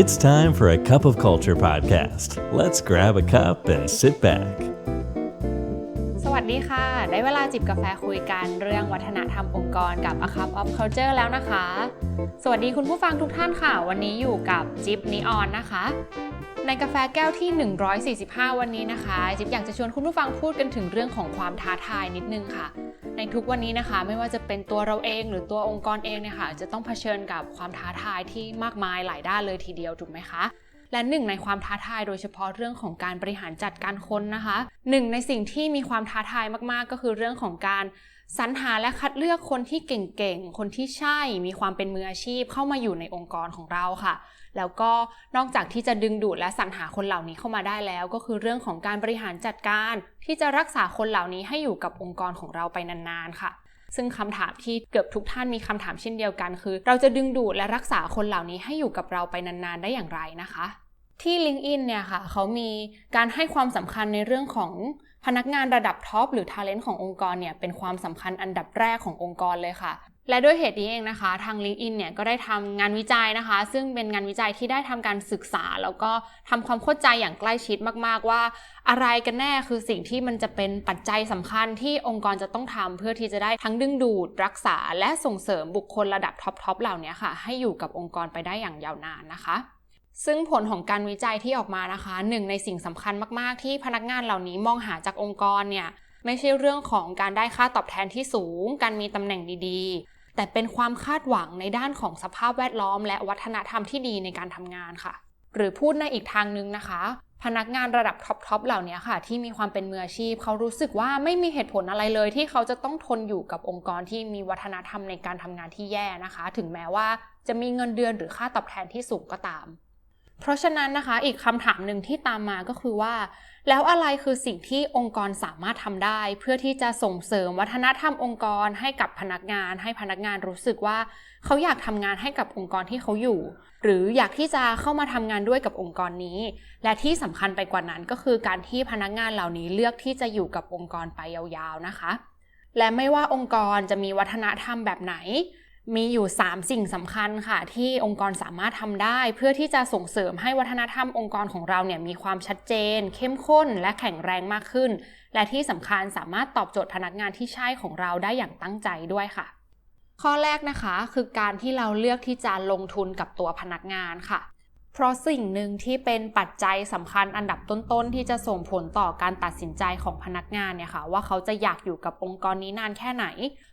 It's time for a Cup of Culture podcast. Let's grab a cup and sit back. สวัสดีค่ะ ได้เวลาจิบกาแฟคุยกันเรื่องวัฒนธรรมองค์กรกับ A Cup of Culture แล้วนะคะ สวัสดีคุณผู้ฟังทุกท่านค่ะ วันนี้อยู่กับจิบนีออนนะคะ ในกาแฟแก้วที่ 145 วันนี้นะคะ จิบอยากจะชวนคุณผู้ฟังพูดกันถึงเรื่องของความท้าทายนิดนึงค่ะ ในทุกวันนี้นะคะ ไม่ว่าจะเป็นตัวเราเองหรือตัวองค์กรเองเนี่ยค่ะจะต้องเผชิญกับความท้าทายที่มากมายหลายด้านเลยทีเดียวถูกไหมคะและหนึ่งในความท้าทายโดยเฉพาะเรื่องของการบริหารจัดการคนนะคะหนึ่งในสิ่งที่มีความท้าทายมากๆ ก็คือเรื่องของการสรรหาและคัดเลือกคนที่เก่งๆ คนที่ใช่มีความเป็นมืออาชีพเข้ามาอยู่ในองค์กรของเราค่ะ แล้วก็นอกจากที่จะดึงดูดและสรรหาคนเหล่านี้เข้ามาได้แล้ว ก็คือเรื่องของการบริหารจัดการ ที่จะรักษาคนเหล่านี้ให้อยู่กับองค์กรของเราไปนานๆค่ะซึ่งคำถามที่เกือบทุกท่านมีคำถามเช่นเดียวกัน คือ เราจะดึงดูดและรักษาคนเหล่านี้ให้อยู่กับเราไปนานๆ ได้อย่างไรนะคะ ที่ LinkedIn เนี่ยค่ะ เขามีการให้ความสำคัญในเรื่องของพนักงานระดับท็อปหรือ Talent ขององค์กรเนี่ยเป็นความสำคัญอันดับแรกขององค์กรเลยค่ะ และด้วยเหตุนี้เองนะคะ ทาง LinkedIn เนี่ยก็ได้ทำงานวิจัยนะคะ ซึ่งเป็นงานวิจัยที่ได้ทำการศึกษา แล้วก็ทำความเข้าใจอย่างใกล้ชิดมาก ๆ ว่า อะไรกันแน่คือสิ่งที่มันจะเป็นปัจจัยสำคัญที่องค์กรจะต้องทำเพื่อที่จะได้ทั้งดึงดูดรักษา และส่งเสริมบุคคลระดับท็อป ๆ เหล่านี้ค่ะ ให้อยู่กับองค์กรไปได้อย่างยาวนานนะคะซึ่งผลของการวิจัยที่ออกมานะคะหนึ่งในสิ่งสำคัญมาก ๆ ที่พนักงานเหล่านี้มองหาจากองค์กรเนี่ยไม่ใช่เรื่องของการได้ค่าตอบแทนที่สูง การมีตำแหน่งดีๆ แต่เป็นความคาดหวังในด้านของสภาพแวดล้อม และวัฒนธรรมที่ดีในการทำงานค่ะ หรือพูดในอีกทางนึงนะคะ พนักงานระดับท็อปๆเหล่านี้ค่ะ ที่มีความเป็นมืออาชีพ เขารู้สึกว่าไม่มีเหตุผลอะไรเลยที่เขาจะต้องทนอยู่กับองค์กรที่มีวัฒนธรรมในการทำงานที่แย่นะคะ ถึงแม้ว่าจะมีเงินเดือนหรือค่าตอบแทนที่สูงก็ตาม เพราะฉะนั้นนะคะอีกคำถามหนึ่งที่ตามมาก็คือว่า แล้วอะไรคือสิ่งที่องค์กรสามารถทำได้ เพื่อที่จะส่งเสริมวัฒนธรรมองค์กรให้กับพนักงาน ให้พนักงานรู้สึกว่า เขาอยากทำงานให้กับองค์กรที่เขาอยู่ หรืออยากที่จะเข้ามาทำงานด้วยกับองค์กรนี้ และที่สำคัญไปกว่านั้นก็คือการที่พนักงานเหล่านี้เลือกที่จะอยู่กับองค์กรไปยาวๆนะคะ และไม่ว่าองค์กรจะมีวัฒนธรรมแบบไหน มีอยู่ 3 สิ่งสำคัญค่ะ ที่องค์กรสามารถทำได้ เพื่อที่จะส่งเสริมให้วัฒนธรรมองค์กรของเราเนี่ยมีความชัดเจน เข้มข้น และแข็งแรงมากขึ้น และที่สำคัญสามารถตอบโจทย์พนักงานที่ใช่ของเราได้อย่างตั้งใจด้วยค่ะ ข้อแรกนะคะ คือการที่เราเลือกที่จะลงทุนกับตัวพนักงานค่ะ เพราะสิ่งหนึ่งที่เป็นปัจจัยสำคัญอันดับต้นๆ ที่จะส่งผลต่อการตัดสินใจของพนักงานเนี่ยค่ะว่าเขาจะอยากอยู่กับองค์กรนี้นานแค่ไหน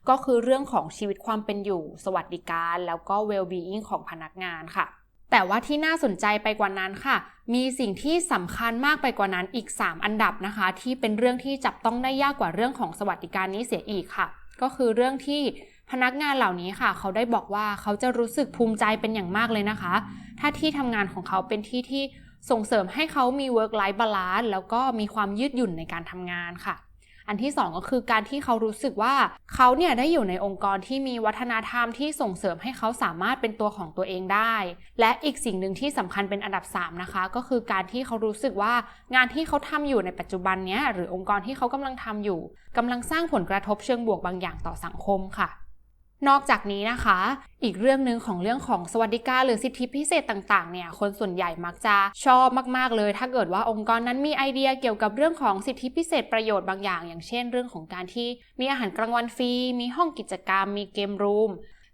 ก็คือเรื่องของชีวิตความเป็นอยู่ สวัสดิการ แล้วก็ well-being ของพนักงานค่ะ แต่ว่าที่น่าสนใจไปกว่านั้นค่ะ มีสิ่งที่สำคัญมากไปกว่านั้นอีก 3 อันดับนะคะ ที่เป็นเรื่องที่จับต้องได้ยากกว่าเรื่องของสวัสดิการนี้เสียอีกค่ะ ก็คือเรื่องที่พนักงานเหล่านี้ค่ะ เขาได้บอกว่าเขาจะรู้สึกภูมิใจเป็นอย่างมากเลยนะคะ ถ้าที่ทำงานของเขาเป็นที่ที่ส่งเสริมให้เขามี work life balance แล้วก็มีความยืดหยุ่นในการทำงานค่ะ อันที่ 2 ก็คือการที่เขารู้สึกว่าเขาเนี่ยได้อยู่ในองค์กรที่มีวัฒนธรรมที่ส่งเสริมให้เขาสามารถเป็นตัวของตัวเองได้ และอีกสิ่งหนึ่งที่สำคัญเป็นอันดับ 3 นะคะ ก็คือการที่เขารู้สึกว่างานที่เขาทำอยู่ในปัจจุบันเนี้ยหรือองค์กรที่เขากำลังทำอยู่กำลังสร้างผลกระทบเชิงบวกบางอย่างต่อสังคมค่ะ นอกจากนี้นะคะ อีกเรื่องหนึ่งของเรื่องของสวัสดิการหรือสิทธิพิเศษต่างๆ เนี่ย คนส่วนใหญ่มักจะชอบมากๆเลย ถ้าเกิดว่าองค์กรนั้นมีไอเดียเกี่ยวกับเรื่องของสิทธิพิเศษประโยชน์บางอย่าง อย่างเช่น เรื่องของการที่มีอาหารกลางวันฟรี มีห้องกิจกรรม มีเกมรูม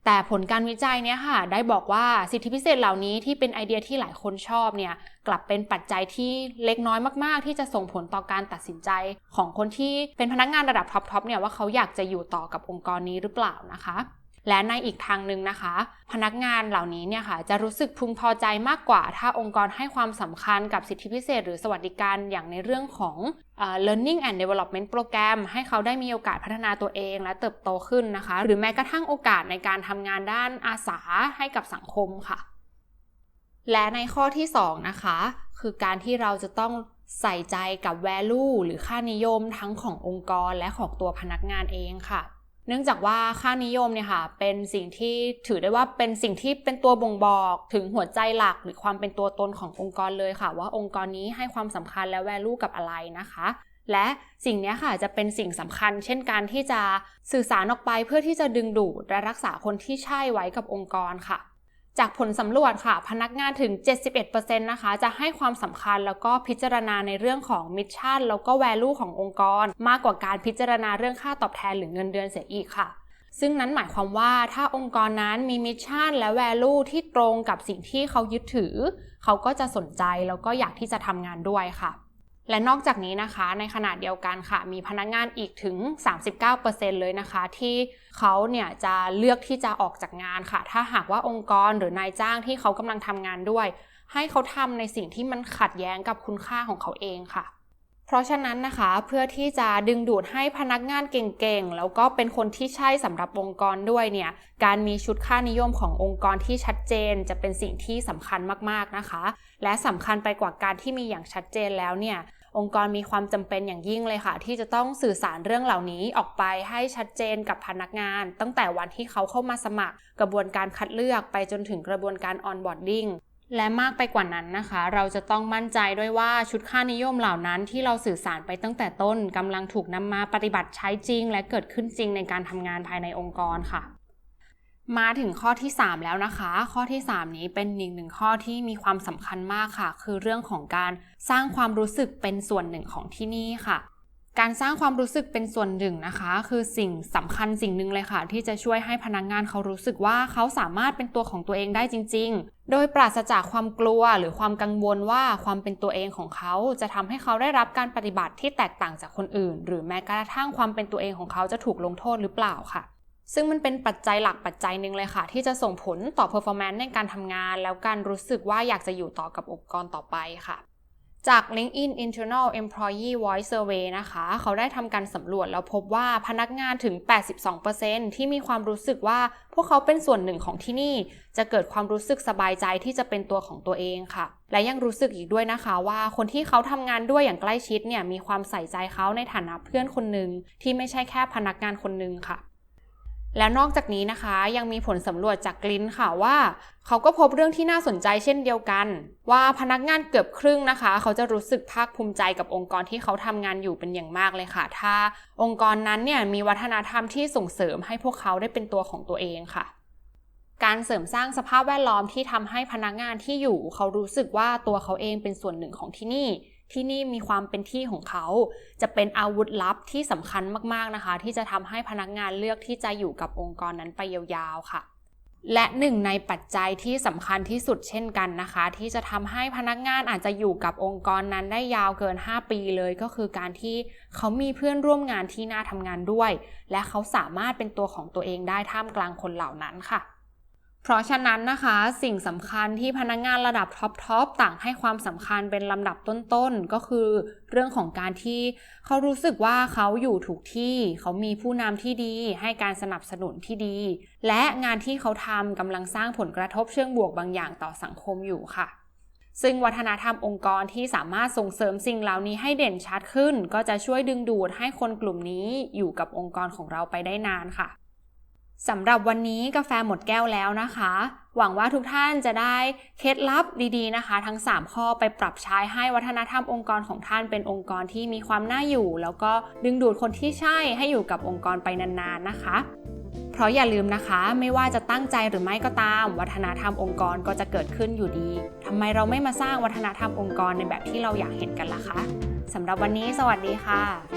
แต่ผลการวิจัยเนี่ยค่ะ ได้บอกว่าสิทธิพิเศษเหล่านี้ที่เป็นไอเดียที่หลายคนชอบเนี่ย กลับเป็นปัจจัยที่เล็กน้อยมากๆ ที่จะส่งผลต่อการตัดสินใจ ของคนที่เป็นพนักงานระดับท็อปๆเนี่ยว่าเขาอยากจะอยู่ต่อกับองค์กรนี้หรือเปล่านะคะ และในอีกทางหนึ่งนะคะ พนักงานเหล่านี้เนี่ยค่ะจะรู้สึกพึงพอใจมากกว่า ถ้าองค์กรให้ความสำคัญกับสิทธิพิเศษ หรือสวัสดิการอย่างในเรื่องของ uh, learning and development program ให้เขาได้มีโอกาสพัฒนาตัวเองและเติบโตขึ้นนะคะ หรือแม้กระทั่งโอกาสในการทำงานด้านอาสาให้กับสังคมค่ะ และในข้อที่2นะคะคือการที่เราจะต้องใส่ใจกับ value หรือค่านิยมทั้งขององค์กรและของตัวพนักงานเองค่ะ เนื่องจากว่าค่านิยมเนี่ยค่ะเป็นสิ่งที่ถือได้ว่าเป็นสิ่งที่เป็นตัวบ่งบอกถึงหัวใจหลักหรือความเป็นตัวตนขององค์กรเลยค่ะ ว่าองค์กรนี้ให้ความสำคัญและแวลูกับอะไรนะคะ และสิ่งนี้ค่ะจะเป็นสิ่งสำคัญ เช่นการที่จะสื่อสารออกไปเพื่อที่จะดึงดูดและรักษาคนที่ใช่ไว้กับองค์กรค่ะ จากผลสำรวจค่ะ พนักงานถึง 71%นะคะ จะให้ความสำคัญแล้วก็พิจารณาในเรื่องของมิชชั่นแล้วก็แวลูขององค์กร มากกว่าการพิจารณาเรื่องค่าตอบแทนหรือเงินเดือนเสียอีกค่ะซึ่งนั้นหมายความว่าถ้าองค์กรนั้นมีมิชชั่นและแวลูที่ตรงกับสิ่งที่เขายึดถือ เขาก็จะสนใจแล้วก็อยากที่จะทำงานด้วยค่ะ และนอกจากนี้นะคะในขณะเดียวกันค่ะ มีพนักงานอีกถึง 39%เลยนะคะ ที่เขาเนี่ยจะเลือกที่จะออกจากงานค่ะ ถ้าหากว่าองค์กรหรือนายจ้างที่เขากำลังทำงานด้วย ให้เขาทำในสิ่งที่มันขัดแย้งกับคุณค่าของเขาเองค่ะ เพราะฉะนั้นนะคะเพื่อที่จะดึงดูดให้พนักงานเก่งๆ แล้วก็เป็นคนที่ใช่สำหรับองค์กรด้วยเนี่ยการมีชุดค่านิยมขององค์กรที่ชัดเจนจะเป็นสิ่งที่สำคัญมากๆนะคะ และสำคัญไปกว่าการที่มีอย่างชัดเจนแล้วเนี่ย องค์กรมีความจำเป็นอย่างยิ่งเลยค่ะ ที่จะต้องสื่อสารเรื่องเหล่านี้ออกไปให้ชัดเจนกับพนักงาน ตั้งแต่วันที่เขาเข้ามาสมัคร กระบวนการคัดเลือกไปจนถึงกระบวนการออนบอร์ดดิ้งและมากไปกว่านั้นนะคะ เราจะต้องมั่นใจด้วยว่าชุดค่านิยมเหล่านั้นที่เราสื่อสารไปตั้งแต่ต้นกำลังถูกนำมาปฏิบัติใช้จริง และเกิดขึ้นจริงในการทำงานภายในองค์กรค่ะ มาถึงข้อที่ 3 แล้วนะคะ ข้อที่ 3 นี้เป็นอีกหนึ่งข้อที่มีความสำคัญมากค่ะ คือเรื่องของการสร้างความรู้สึกเป็นส่วนหนึ่งของที่นี่ค่ะ การสร้างความรู้สึกเป็นส่วนหนึ่งนะคะ คือสิ่งสำคัญสิ่งหนึ่งเลยค่ะ ที่จะช่วยให้พนักงงานเขารู้สึกว่าเขาสามารถเป็นตัวของตัวเองได้จริง ๆ โดยปราศจากความกลัวหรือความกังวลว่าความเป็นตัวเองของเขาจะทำให้เขาได้รับการปฏิบัติที่แตกต่างจากคนอื่น หรือแม้กระทั่งความเป็นตัวเองของเขาจะถูกลงโทษหรือเปล่าค่ะ ซึ่งมันเป็นปัจจัยหลักปัจจัยหนึ่งเลยค่ะ ที่จะส่งผลต่อ performance ในการทำงาน แล้วการรู้สึกว่าอยากจะอยู่ต่อกับองค์กรต่อไปค่ะจาก LinkedIn Internal Employee Voice Survey นะคะ เขาได้ทำการสำรวจแล้วพบว่าพนักงานถึง 82%ที่มีความรู้สึกว่าพวกเขาเป็นส่วนหนึ่งของที่นี่ จะเกิดความรู้สึกสบายใจที่จะเป็นตัวของตัวเองค่ะ และยังรู้สึกอีกด้วยนะคะว่าคนที่เขาทำงานด้วยอย่างใกล้ชิดเนี่ยมีความใส่ใจเขาในฐานะเพื่อนคนหนึ่งที่ไม่ใช่แค่พนักงานคนหนึ่งค่ะ แล้วนอกจากนี้นะคะยังมีผลสำรวจจากกลินค่ะว่า เขาก็พบเรื่องที่น่าสนใจเช่นเดียวกัน ว่าพนักงานเกือบครึ่งนะคะ เขาจะรู้สึกภาคภูมิใจกับองค์กรที่เขาทำงานอยู่เป็นอย่างมากเลยค่ะ ถ้าองค์กรนั้นเนี่ยมีวัฒนธรรมที่ส่งเสริมให้พวกเขาได้เป็นตัวของตัวเองค่ะ การเสริมสร้างสภาพแวดล้อมที่ทำให้พนักงานที่อยู่ เขารู้สึกว่าตัวเขาเองเป็นส่วนหนึ่งของที่นี่ ที่นี่มีความเป็นที่ของเขา จะเป็นอาวุธลับที่สำคัญมากๆนะคะ ที่จะทำให้พนักงานเลือกที่จะอยู่กับองค์กรนั้นไปยาวๆค่ะ และหนึ่งในปัจจัยที่สำคัญที่สุดเช่นกันนะคะ ที่จะทำให้พนักงานอาจจะอยู่กับองค์กรนั้นได้ยาวเกิน 5 ปีเลย ก็คือการที่เขามีเพื่อนร่วมงานที่น่าทำงานด้วย และเขาสามารถเป็นตัวของตัวเองได้ท่ามกลางคนเหล่านั้นค่ะ เพราะฉะนั้นนะคะ สิ่งสำคัญที่พนักงานระดับท็อปทอปต่างให้ความสำคัญเป็นลำดับต้นๆ ก็คือเรื่องของการที่เขารู้สึกว่าเขาอยู่ถูกที่ เขามีผู้นำที่ดี ให้การสนับสนุนที่ดี และงานที่เขาทำกำลังสร้างผลกระทบเชิงบวกบางอย่างต่อสังคมอยู่ค่ะซึ่งวัฒนธรรมองค์กรที่สามารถส่งเสริมสิ่งเหล่านี้ให้เด่นชัดขึ้น ก็จะช่วยดึงดูดให้คนกลุ่มนี้อยู่กับองค์กรของเราไปได้นานค่ะ สำหรับวันนี้กาแฟหมดแก้วแล้วนะคะ หวังว่าทุกท่านจะได้เคล็ดลับดีๆนะคะ ทั้ง 3 ข้อไปปรับใช้ให้วัฒนธรรมองค์กรของท่านเป็นองค์กรที่มีความน่าอยู่ แล้วก็ดึงดูดคนที่ใช่ให้อยู่กับองค์กรไปนานๆนะคะ เพราะอย่าลืมนะคะ ไม่ว่าจะตั้งใจหรือไม่ก็ตาม วัฒนธรรมองค์กรก็จะเกิดขึ้นอยู่ดีทำไมเราไม่มาสร้างวัฒนธรรมองค์กรในแบบที่เราอยากเห็นกันล่ะคะสำหรับวันนี้ สวัสดีค่ะ